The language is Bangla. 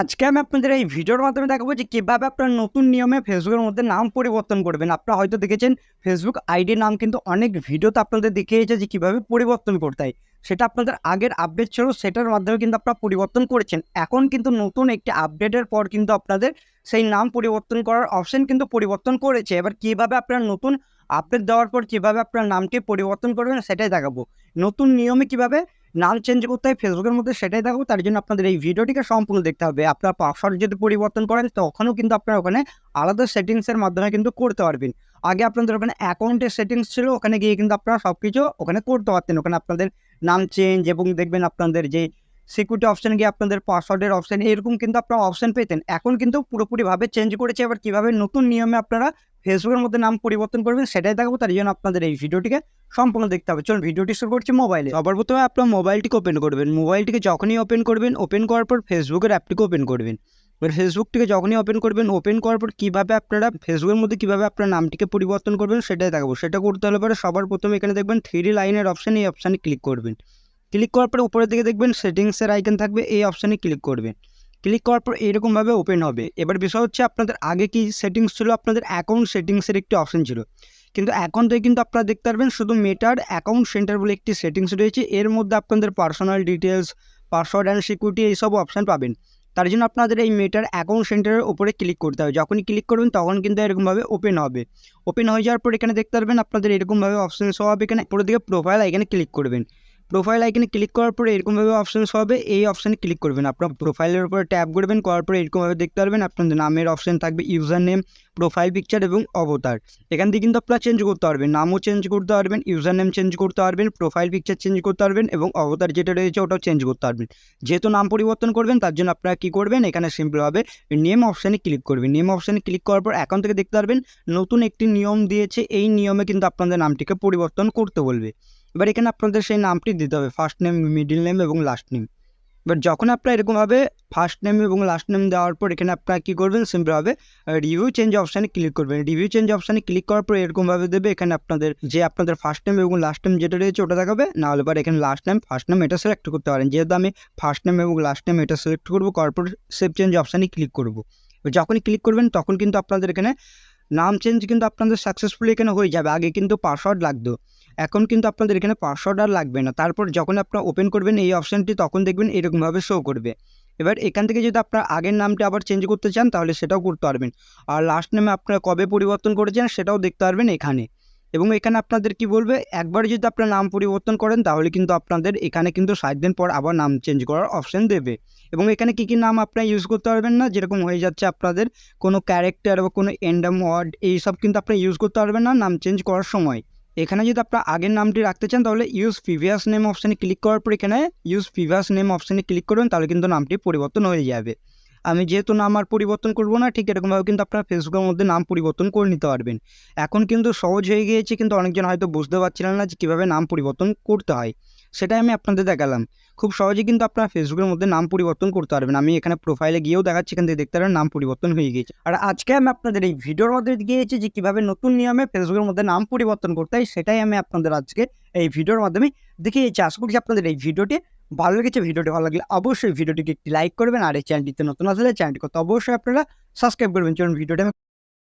আজকে আমি আপনাদের এই ভিডিওর মাধ্যমে দেখাবো যে কীভাবে আপনার নতুন নিয়মে ফেসবুকের মধ্যে নাম পরিবর্তন করবেন। আপনারা হয়তো দেখেছেন ফেসবুক আইডির নাম কিন্তু অনেক ভিডিওতে আপনাদের দেখিয়েছে যে কীভাবে পরিবর্তন করতে হয়। সেটা আপনাদের আগের আপডেট ছিল, সেটার মাধ্যমে কিন্তু আপনারা পরিবর্তন করেছেন। এখন কিন্তু নতুন একটি আপডেটের পর কিন্তু আপনাদের সেই নাম পরিবর্তন করার অপশন কিন্তু পরিবর্তন করেছে। এবার কীভাবে আপনার নতুন আপডেট দেওয়ার পর কীভাবে আপনার নামটি পরিবর্তন করবেন সেটাই দেখাবো। নতুন নিয়মে কীভাবে নাম চেঞ্জ করতে হয় ফেসবুকের মধ্যে সেটাই দেখাবো, তার জন্য আপনাদের এই ভিডিওটিকে সম্পূর্ণ দেখতে হবে। আপনার পাসওয়ার্ড যদি পরিবর্তন করেন, তখনও কিন্তু আপনারা ওখানে আলাদা সেটিংসের মাধ্যমে কিন্তু করতে পারবেন। আগে আপনাদের ওখানে অ্যাকাউন্টের সেটিংস ছিল, ওখানে গিয়ে কিন্তু আপনারা সব কিছু ওখানে করতে পারতেন। ওখানে আপনাদের নাম চেঞ্জ এবং দেখবেন আপনাদের যে সিকিউরিটি অপশানে গিয়ে আপনাদের পাসওয়ার্ডের অপশান এরকম কিন্তু আপনারা অপশান পেতেন। এখন কিন্তু পুরোপুরিভাবে চেঞ্জ করেছে। এবার কীভাবে নতুন নিয়মে আপনারা ফেসবুকের মধ্যে নাম পরিবর্তন করবেন, সেটাই দেখাবো। তার জন্য আপনাদের এই ভিডিওটিকে সম্পূর্ণ দেখতে হবে। চলুন, ভিডিওটি শুরু করছি মোবাইলে সবার প্রথমে আপনার মোবাইলটিকে ওপেন করবেন। মোবাইলটিকে যখনই ওপেন করবেন ওপেন করার পর ফেসবুকের অ্যাপটিকে ওপেন করবেন। এবার ফেসবুকটিকে যখনই ওপেন করবেন ওপেন করার পর কীভাবে আপনারা ফেসবুকের মধ্যে কীভাবে আপনার নামটিকে পরিবর্তন করবেন, সেটাই দেখাবো। সেটা করতে হলে পরে সবার প্রথমে এখানে দেখবেন থ্রি লাইনের অপশান এই অপশানে ক্লিক করবেন। ক্লিক করার পরে উপরের দিকে দেখবেন সেটিংসের আইকন থাকবে, এই অপশানে ক্লিক করবেন। ক্লিক করার পর এইরকমভাবে ওপেন হবে। এবার বিষয় হচ্ছে আপনাদের আগে কি সেটিংস ছিল? আপনাদের অ্যাকাউন্ট সেটিংসের একটি অপশন ছিল। কিন্তু এখন থেকে কিন্তু আপনারা দেখতে পারবেন শুধু মেটার অ্যাকাউন্ট সেন্টার বলে একটি সেটিংস রয়েছে। এর মধ্যে আপনাদের personal details password and security এইসব অপশান পাবেন। তার জন্য আপনাদের এই মেটার অ্যাকাউন্ট সেন্টারের উপরে ক্লিক করতে হবে। যখনই ক্লিক করবেন তখন কিন্তু এরকমভাবে ওপেন হবে। ওপেন হয়ে যাওয়ার পর এখানে দেখতে পারবেন আপনাদের এরকমভাবে অপশন সব হবে। এখানে উপরের দিকে প্রোফাইল এখানে ক্লিক করবেন। প্রোফাইল আইকনে ক্লিক করার পরে এরকমভাবে অপশানস হবে। এই অপশানে ক্লিক করবেন। আপনার প্রোফাইলের উপরে ট্যাপ করবেন, করার পরে এরকমভাবে দেখতে পারবেন আপনাদের নামের অপশান থাকবে ইউজার নেম প্রোফাইল পিকচার এবং অবতার এখান থেকে কিন্তু আপনারা চেঞ্জ করতে পারবেন। নামও চেঞ্জ করতে পারবেন ইউজার নেম চেঞ্জ করতে পারবেন প্রোফাইল পিকচার চেঞ্জ করতে পারবেন এবং অবতার যেটা রয়েছে ওটাও চেঞ্জ করতে পারবেন। যেহেতু নাম পরিবর্তন করবেন, তার জন্য আপনারা কী করবেন? এখানে সিম্পলভাবে নেম অপশানে ক্লিক করবেন। নেম অপশানে ক্লিক করার পর এখন থেকে দেখতে পারবেন, নতুন একটি নিয়ম দিয়েছে। এই নিয়মে কিন্তু আপনাদের নামটিকে পরিবর্তন করতে বলবে। এবার এখানে আপনাদের সেই নামটি দিতে হবে ফার্স্ট নেম মিডিল নেম এবং লাস্ট নেম এবার যখন আপনার এরকমভাবে ফার্স্ট নেম এবং লাস্ট নেম দেওয়ার পর এখানে আপনারা কী করবেন? সিম্পলভাবে রিভিউ চেঞ্জ অপশানে ক্লিক করবেন। রিভিউ চেঞ্জ অপশানে ক্লিক করার পর এরকমভাবে দেবে এখানে আপনাদের যে আপনাদের ফার্স্ট নেম এবং লাস্ট নেম যেটা রয়েছে ওটা দেখাবে। না হলে পর এখানে লাস্ট নেম ফার্স্ট নেম এটা সিলেক্ট করতে পারেন। যেহেতু আমি ফার্স্ট নেম এবং লাস্ট নেম এটা সিলেক্ট করব, করার পর সেভ চেঞ্জ অপশানে ক্লিক করব। যখনই ক্লিক করবেন, তখন কিন্তু আপনাদের এখানে নাম চেঞ্জ কিন্তু আপনাদের সাকসেসফুলি এখানে হয়ে যাবে। আগে কিন্তু পাসওয়ার্ড লাগতো। এখন কিন্তু আপনাদের এখানে পাসওয়ার্ড আর লাগবে না। তারপর যখন আপনারা ওপেন করবেন এই অপশানটি তখন দেখবেন এরকমভাবে শো করবে। এবার এখান থেকে যদি আপনার আগের নামটা আবার চেঞ্জ করতে চান, তাহলে সেটাও করতে পারবেন। আর লাস্ট নেমে আপনারা কবে পরিবর্তন করেছেন, সেটাও দেখতে পারবেন এখানে। এবং এখানে আপনাদের কি বলবে? একবার যদি আপনার নাম পরিবর্তন করেন, তাহলে কিন্তু আপনাদের এখানে কিন্তু ষাট দিন পর আবার নাম চেঞ্জ করার অপশান দেবে। এবং এখানে কী কী নাম আপনারা ইউজ করতে পারবেন না? যেরকম হয়ে যাচ্ছে আপনাদের কোনো ক্যারেক্টার বা কোনো এন্ডাম ওয়ার্ড এইসব কিন্তু আপনারা ইউজ করতে পারবেন না নাম চেঞ্জ করার সময়। এখানে যদি আপনার আগের নামটি রাখতে চান, তাহলে ইউজ প্রিভিয়াস নেম অপশানে ক্লিক করার পর এখানে ইউজ প্রিভিয়াস নেম অপশানে ক্লিক করবেন, তাহলে কিন্তু নামটি পরিবর্তন হয়ে যাবে। আমি যেহেতু নাম আর পরিবর্তন করব না, ঠিক এরকমভাবে কিন্তু আপনার ফেসবুকের মধ্যে নাম পরিবর্তন করে নিতে পারবেন। এখন কিন্তু সহজ হয়ে গিয়েছে, কিন্তু অনেকজন হয়তো বুঝতে পারছিলেন না যে কীভাবে নাম পরিবর্তন করতে হয়। সেটাই আমি আপনাদের দেখালাম। খুব সহজে কিন্তু আপনারা ফেসবুকের মধ্যে নাম পরিবর্তন করতে পারবেন। আমি এখানে প্রোফাইলে গিয়েও দেখাচ্ছি, এখান থেকে দেখতে পারেন নাম পরিবর্তন হয়ে গিয়েছে। আর আজকে আমি আপনাদের এই ভিডিওর মধ্যে গিয়েছি যে কীভাবে নতুন নিয়মে ফেসবুকের মধ্যে নাম পরিবর্তন করতে হয়, সেটাই আমি আপনাদের আজকে এই ভিডিওর মাধ্যমে দেখিয়েছি। আশা করছি আপনাদের এই ভিডিওটি ভালো লেগেছে ভিডিওটি ভালো লাগলে অবশ্যই ভিডিওটিকে একটি লাইক করবেন আর এই চ্যানেলটিতে নতুন আসলে চ্যানেলটি করতে অবশ্যই আপনারা সাবস্ক্রাইব করবেন। চলুন ভিডিওটা